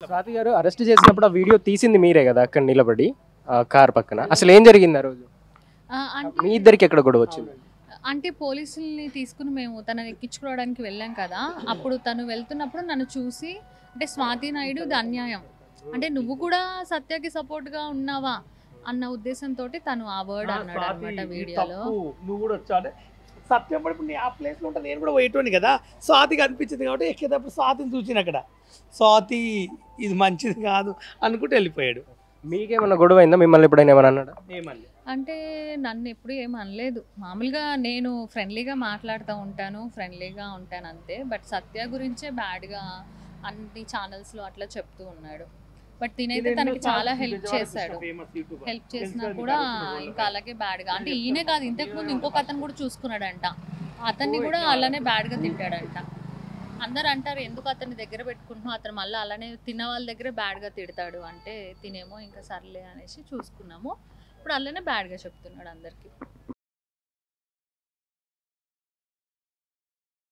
స్వాతి గారు అరెస్ట్ చేసినప్పుడు ఆ వీడియో తీసింది మీరే కదా అక్కడ నిలబడి ఆ కార్ పక్కన. అసలు ఏం జరిగింది ఆ రోజు? ఆ, అంటే మీ ఇద్దరికి ఎక్కడ గొడవ వచ్చింది? అంటే పోలీసుల్ని తీసుకుని మేము తనని ఎక్కించుకోవడానికి వెళ్ళాం కదా. అప్పుడు తను వెళ్తున్నప్పుడు నన్ను చూసి అంటే స్వాతి నాయుడు ఇది అన్యాయం. అంటే నువ్వు కూడా సత్యకి support గా ఉన్నావా? అన్న ఉద్దేశంతో తను ఆ వర్డ్ అన్నాడు అనమాట వీడియోలో. నువ్వు కూడా సత్యం పడి ఇప్పుడు ఆ ప్లేస్లో ఉంటే నేను కూడా పోయేటోని కదా. స్వాతికి అనిపించింది కాబట్టి ఎక్కేటప్పుడు స్వాతిని చూసిన అక్కడ. స్వాతి ఇది మంచిది కాదు అనుకుంటూ వెళ్ళిపోయాడు. మీకేమన్నా గొడవ అయిందా? మిమ్మల్ని ఎప్పుడైనా ఏమన్నా అన్నాడా? ఏమని అంటే నన్ను ఎప్పుడు ఏం అనలేదు. మామూలుగా నేను ఫ్రెండ్లీగా మాట్లాడుతూ ఉంటాను ఫ్రెండ్లీగా ఉంటాను అంతే. బట్ సత్య గురించే బ్యాడ్గా అన్ని ఛానల్స్లో అట్లా చెప్తూ ఉన్నాడు. బట్ తినైతే తనకి చాలా హెల్ప్ చేశాడు. హెల్ప్ చేసినా కూడా ఇంకా అలాగే బ్యాడ్గా అంటే ఈయనే కాదు ఇంతకు ముందు ఇంకొక అతను కూడా చూసుకున్నాడంట. అతన్ని కూడా అలానే బ్యాడ్గా తిట్టాడంట. అందరు అంటారు ఎందుకు అతన్ని దగ్గర పెట్టుకుంటున్నావు? అతను మళ్ళీ అలానే తిన్న వాళ్ళ దగ్గర బ్యాడ్గా తిడతాడు. అంటే తినేమో ఇంకా సర్లే అనేసి చూసుకున్నాము. ఇప్పుడు అలానే బ్యాడ్గా చెప్తున్నాడు అందరికీ.